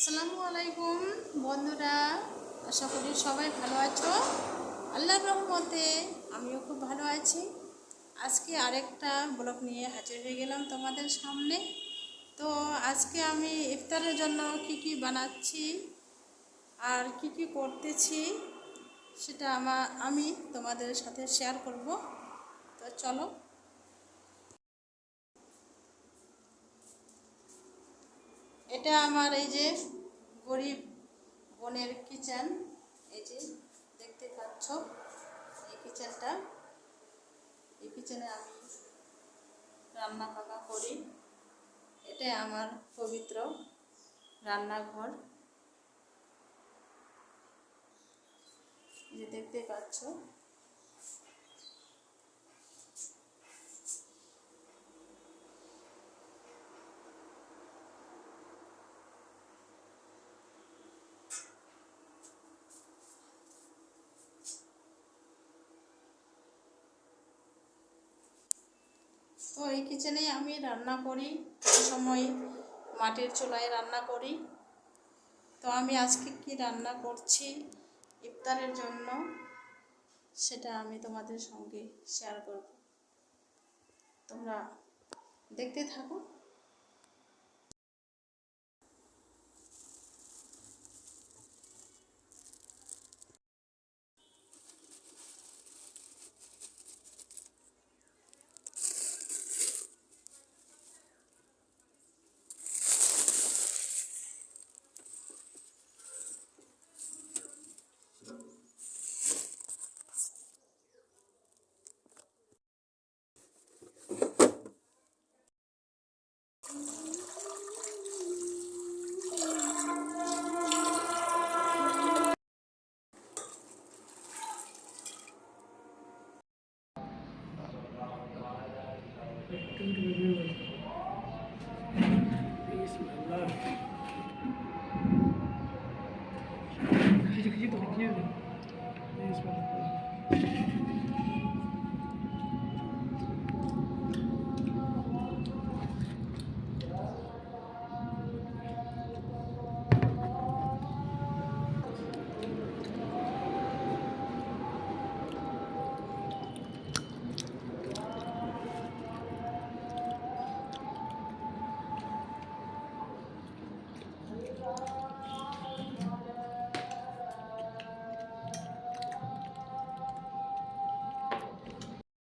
আসসালামু আলাইকুম বন্ধুরা, আশা করি সবাই ভালো আছো। আল্লাহর রহমতে আমিও খুব ভালো আছি। আজকে আরেকটা ব্লগ নিয়ে হাজির হয়ে গেলাম তোমাদের সামনে। তো আজকে আমি ইফতারের জন্য কি কি বানাচ্ছি আর কি কি করতেছি সেটা আমার আমি তোমাদের সাথে শেয়ার করব। তো চলো এটা আমার এই যে গরিব বোনের কিচেন। এই যে দেখতে পাচ্ছ, এই কিচেনটা। এই কিচেনে আমি রান্না বান্না করি। এটা আমার পবিত্র রান্নাঘর। যে দেখতে পাচ্ছ তো এই কিচেনেই আমি রান্না করি। সময় মাটির চুলায় রান্না করি। তো আমি আজকে কি রান্না করছি ইফতারের জন্য সেটা আমি তোমাদের সঙ্গে শেয়ার করব। তোমরা দেখতে থাকো। please my love.